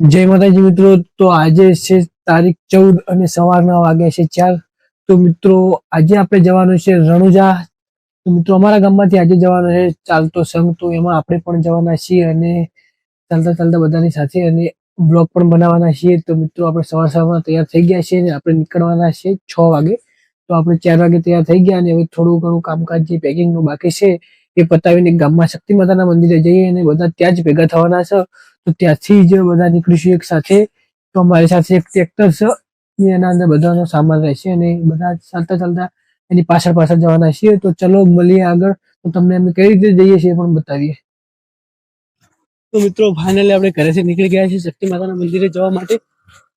જય માતાજી મિત્રો, તો આજે છે તારીખ ચૌદ અને સવારના વાગ્યા છે ચાર. તો મિત્રો, આજે આપણે જવાનું છે રણુજા. તો મિત્રો, અમારા ગામમાંથી આજે જવાનું છે ચાલતો સંઘ. તો એમાં આપણે પણ જવાના છીએ અને ચાલતા ચાલતા બધાની સાથે અને બ્લોગ પણ બનાવવાના છીએ. તો મિત્રો, આપણે સવાર સવારમાં તૈયાર થઈ ગયા છીએ અને આપણે નીકળવાના છીએ છ વાગે. તો આપણે ચાર વાગે તૈયાર થઈ ગયા અને હવે થોડું ઘણું કામકાજ, જે પેકિંગનું બાકી છે, એ પતાવીને ગામમાં શક્તિ માતાના મંદિરે જઈએ અને બધા ત્યાં જ ભેગા થવાના છે. તો ત્યાંથી જ બધા નીકળીશું એક સાથે. તો અમારી સાથે એક ટ્રેક્ટર છે. એના અંદર બધાનો સામાન રહેશે અને બધા ચાલતા ચાલતા એની પાછળ પાછળ જવાના છીએ. તો ચલો મળીએ આગળ. તો તમને અમે કઈ રીતે જઈએ છીએ પણ બતાવીએ. તો મિત્રો ફાઇનલી આપણે ઘરેથી નીકળી ગયા છીએ શક્તિ માતાના મંદિરે જવા માટે.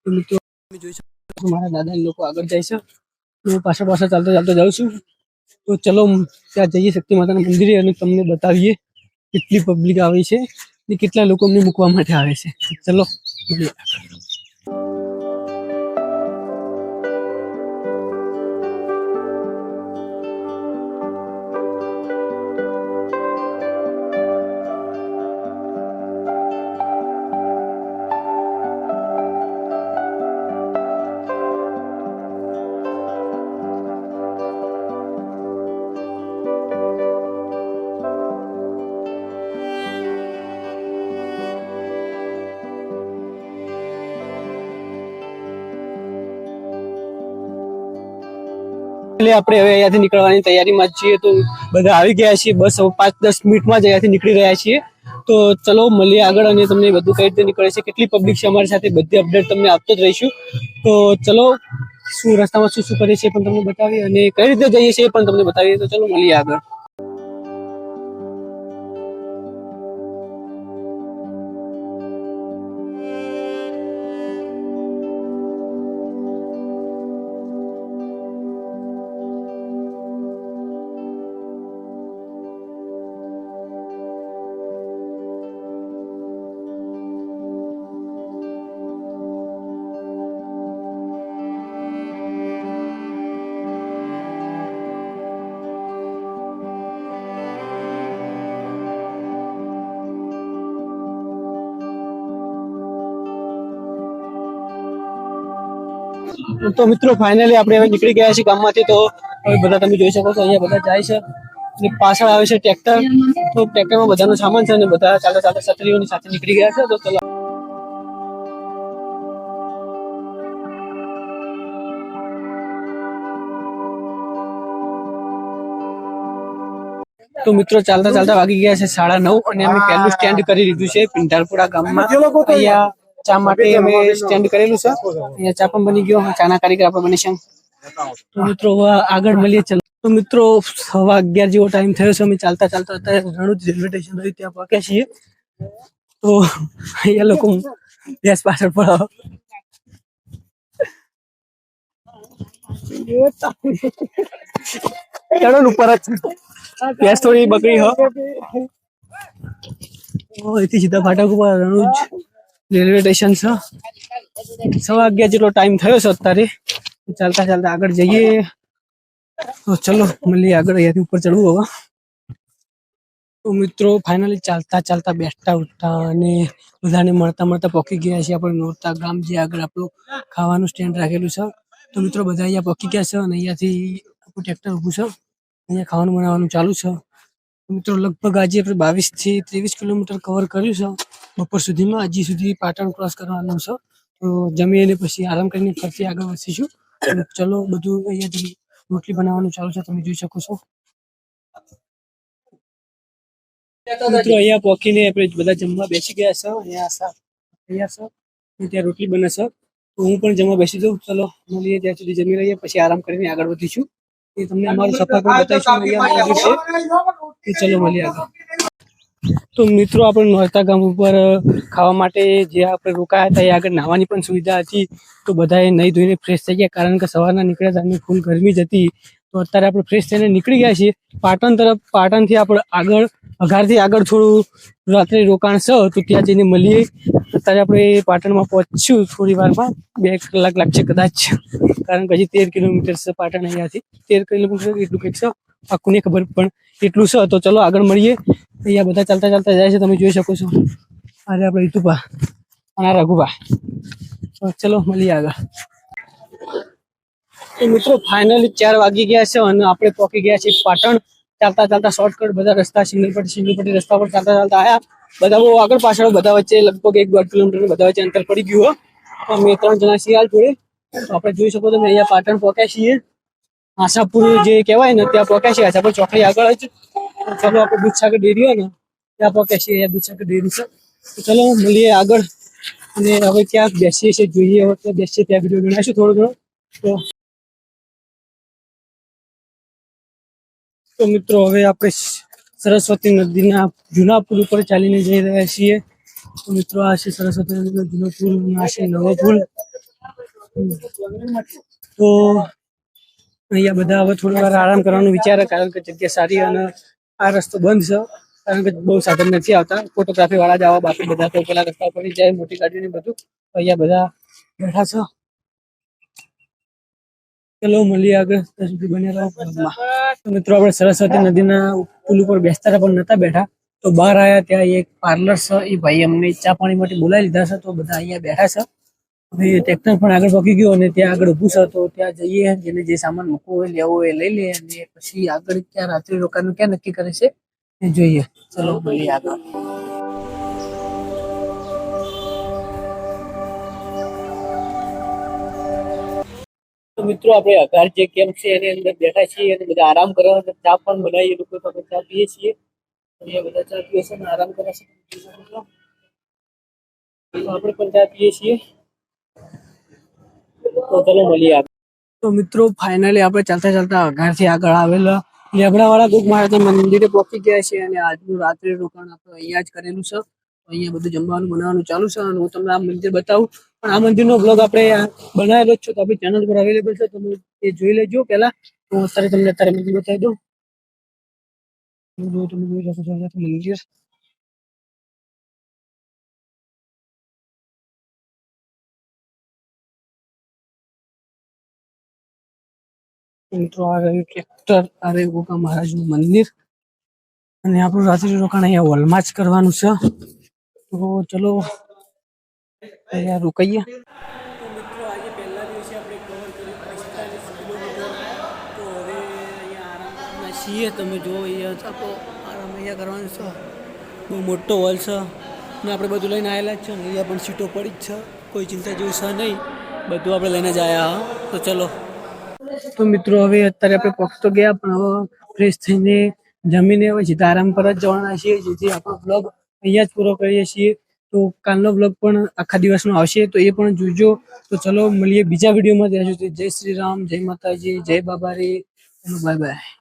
તો મિત્રો જોઈ શકો મારા દાદા લોકો આગળ જાય છે. હું પાછળ પાછળ ચાલતા ચાલતા જાઉં છું. તો ચલો, ત્યાં જઈએ શક્તિ માતાના મંદિરે અને તમને બતાવીએ કેટલી પબ્લિક આવી છે. કેટલા લોકો અમને મૂકવા માટે આવે છે ચલો. એટલે આપણે હવે અહીંયાથી નીકળવાની તૈયારીમાં છીએ. તો બધા આવી ગયા છીએ, બસ હવે પાંચ દસ મિનિટમાં જ અહીંયાથી નીકળી રહ્યા છીએ. તો ચલો, મળીએ આગળ અને તમને બધું કઈ રીતે નીકળે છે, કેટલી પબ્લિક છે અમારી સાથે, બધી અપડેટ તમને આપતો જ રહીશું. તો ચલો, શું રસ્તામાં શું શું કરીએ છીએ પણ તમને બતાવીએ અને કઈ રીતે જઈએ છીએ પણ તમને બતાવીએ. તો ચલો, મળીએ આગળ. તો મિત્રો ફાઇનલી આપણે હવે નીકળી ગયા છીએ ગામમાંથી. તો હવે બધા તમે જોઈ શકો છો અહીંયા બધા જાય છે. અને પાછળ આવે છે ટ્રેક્ટર તો ટ્રેક્ટરમાં બધાનો સામાન છે અને બધા ચાલતા ચાલતા છત્રીઓની સાથે નીકળી ગયા છે. તો ચલો. તો મિત્રો ચાલતા ચાલતા વાગી ગયા છે સાડા નવ અને અમે પહેલું સ્ટેન્ડ કરી લીધું છે પિંઢારપુરા ગામમાં. અહીંયા ચા માટે અમે સ્ટેન્ડ કરેલું છે. અહીંયા ચા પણ બની ગયો ચાના કારીગર આપણે બની છે. તો મિત્રો આગળ મળીએ ચાલો. તો મિત્રો સવા અગિયાર જેવો ટાઈમ થયો છે. અમે ચાલતા ચાલતા અત્યારે રણુજ રેલવે સ્ટેશન સુધી ત્યાં પહોંચ્યા છીએ. તો અહીંયા લોકો બેસ પાછળ પડો. ચડો ઉપર જ. ભેંસ થોડી બકરી હો. ઓ, અહીંથી સીધા ફાટક ઉપર રણુજ રેલવે સ્ટેશન છે. સવા અગિયાર જેટલો ટાઈમ થયો છે અત્યારે. ચાલતા ચાલતા આગળ જઈએ. તો ચલો, મળીએ આગળ. અહીંયાથી ઉપર ચડવું હવે. તો મિત્રો ફાઇનલી ચાલતા ચાલતા બેસતા ઉઠતા અને બધાને મળતા મળતા પોકી ગયા છે આપણે નોરતા ગામ, જે આગળ આપણું ખાવાનું સ્ટેન્ડ રાખેલું છે. તો મિત્રો, બધા અહીંયા પોકી ગયા છે અને અહીંયાથી આપણું ટ્રેક્ટર ઊભું છે. અહીંયા ખાવાનું બનાવવાનું ચાલુ છે. મિત્રો, લગભગ આજે આપણે બાવીસથી ત્રેવીસ કિલોમીટર કવર કર્યું છે. બપોર સુધીમાં હજી સુધી પાટણ ક્રોસ કરવાનું છે. તો જમી અને પછી આરામ કરીને ફરીથી આગળ વધીશું. ચલો, બધું અહીંયા રોટલી બનાવવાનું ચાલુ છે, તમે જોઈ શકો છો. મિત્રો અહીંયા પહોંચીને આપણે બધા જમવા બેસી ગયા છે. અહીંયા સર અહીંયા સર ત્યાં રોટલી બને છે. તો હું પણ જમવા બેસી દઉં ચલો, મળીએ ત્યાં સુધી જમી લઈએ, પછી આરામ કરીને આગળ વધીશું. એ તમને અમારું સફાકું બતાવીશું, અહીંયા છે. ચલો, મળીએ આગળ. તો મિત્રો, આપણે નોરતા ગામ ઉપર ખાવા માટે જે આપણે રોકાયા હતા, એ આગળ નાહવાની પણ સુવિધા હતી. તો બધાએ નહીં ધોઈને ફ્રેશ થઈ ગયા, કારણ કે સવારના નીકળ્યા હતા અને ફૂલ ગરમી જ હતી. તો અત્યારે આપણે ફ્રેશ થઈને નીકળી ગયા છીએ. પાટણ તરફ, પાટણથી આપણે આગળ, અઘારથી આગળ થોડું રાત્રે રોકાણ છે તો ત્યાં જઈને મળીએ. અત્યારે આપણે પાટણમાં પહોંચ્યું થોડી વારમાં. બે કલાક લાગશે કદાચ. કારણ કે હજી તેર કિલોમીટર છે પાટણ અહીંયાથી. તેર કિલોમીટર એટલું કંઈક છે આખું નહીં ખબર, પણ એટલું છે, તો ચલો આગળ મળીએ. અહીંયા બધા ચાલતા ચાલતા જાય છે, તમે જોઈ શકો છો. અરે, આપણે ઈતુભા અને રઘુભા. ચલો મળીએ આગળ. મિત્રો ફાઇનલી ચાર વાગી ગયા છે અને આપણે પહોંચી ગયા છીએ પાટણ. ચાલતા ચાલતા શોર્ટકટ બધા રસ્તા સિંગલ સિંગલપટી સિંગલ પટ્ટી રસ્તા પર ચાલતા ચાલતા આવ્યા બધા બહુ આગળ પાછળ, બધા વચ્ચે લગભગ એક દોઢ કિલોમીટર બધા વચ્ચે અંતર પડી ગયું. અમે ત્રણ જણા છીએ હાલ જોડે. આપણે જોઈ શકો તમે અહીંયા પાટણ પહોંચ્યા છીએ. આશાપુર જે કહેવાય ને, ત્યાં પહોંચ્યા છે આશાપુર ચોકડી આગળ જ. ચાલો આપણે દૂધસાગર ડેરી હોય ને, ત્યાં પહોંચ્યા છીએ. દૂધસાગર ડેરી છે. તો ચલો, મળીએ આગળ. અને હવે ક્યાંક બેસીએ છીએ, જોઈએ ત્યાં બેસીએ ત્યાં વીડિયો ગણાશું થોડો ઘણો. તો તો મિત્રો, હવે આપણે સરસ્વતી નદીના જૂના પુલ ઉપર ચાલીને જઈ રહ્યા છીએ. તો મિત્રો, આ છે સરસ્વતી નદીનો જૂનો પુલ આ છે નવો પુલ. તો અહીંયા બધા હવે થોડી વાર આરામ કરવાનું વિચારે કારણ કે જગ્યા સારી અને આ રસ્તો બંધ છે, કારણ કે બહુ સાધન નથી આવતા. ફોટોગ્રાફી વાળા જ આવા બાકી બધા તો પેલા રસ્તા ઉપર જાય મોટી ગાડી ને બધું અહીંયા બધા બેઠા છે. ચલો, મળીએ આગળ. સુધી બને મિત્રો, આપણે સરસ્વતી નદીના પુલ ઉપર બેસતા પણ નતા બેઠા. તો બહાર આવ્યા ત્યાં એક પાર્લર છે, એ ભાઈ અમને ચા પાણી માટે બોલાવી લીધા છે, તો બધા અહીંયા બેઠા છે. હવે ટ્રેક્ટર પણ આગળ પકી ગયો અને ત્યાં આગળ ઉભું છે તો ત્યાં જઈએ, જેને જે સામાન મૂકવો હોય, લેવો હોય લઈ લે અને પછી આગળ ક્યાં રાત્રિ રોકાવાનું ક્યાં નક્કી કરે છે એ જોઈએ. ચલો, મળીએ આગળ. મિત્રો, આપણે અગાર જે કેમ્પ છે, એની અંદર બેઠા છીએ અને બધા આરામ કરવા ચા પણ બનાવીએ લોકો તો ચા પીએ છીએ. અહીંયા બધા ચા પીએ છે અને આરામ કરે છે. આપણે પણ ચા પીએ છીએ. તો ચલો મળીએ તો મિત્રો ફાઇનલી આપણે ચાલતા ચાલતા અઘારથી આગળ આવેલા. લેબડાવાળા ગુક મહારાજના મંદિરે પહોંચી ગયા છે અને આજનું રાત્રે રોકાણ આપણે અહીંયા જ કરેલું છે. અહીંયા બધું જમવાનું બનાવવાનું ચાલુ છે અને હું તમને આ મંદિર બતાવું. પણ આ મંદિરનો બ્લોગ આપણે બનાવેલો જ છે તો આપણી ચેનલ પર અવેલેબલ છે તમે એ જોઈ લેજો પહેલા. હું અત્યારે તમને અત્યારે મંદિર બતાવી દઉં. તમે જોઈ શકો છો મંદિર મિત્રો, આ રહ્યું ટ્રેક્ટર, આ રહ્યું ગોગા મહારાજનું મંદિર. અને આપણું રાત્રિ રોકાણ અહીંયા હોલમાં જ કરવાનું છે. તો ચલો, અહીંયા રોકાઈએ. છીએ. તમે જો અહીંયા આરામ અહીંયા કરવાનું છે. બહુ મોટો હોલ છે. ને આપણે બધું લઈને આવેલા જ છે. ને અહીંયા પણ સીટો પડી જ છે. કોઈ ચિંતા જેવું છે નહીં. બધું આપણે લઈને જ આવ્યા તો ચલો. તો મિત્રો, હવે અત્યારે આપણે પક્ષ તો ગયા પણ હવે ફ્રેશ થઈને જમીને હવે સીધા આરામ પર જ જવાના છીએ, જેથી આપણો બ્લોગ અહીંયા જ પૂરો કરીએ છીએ. તો કાલનો બ્લોગ પણ આખા દિવસનો આવશે, તો એ પણ જોજો. તો ચલો, મળીએ બીજા વિડીયોમાં ત્યાં સુધી જય શ્રી રામ, જય માતાજી, જય બાબા રે બાય બાય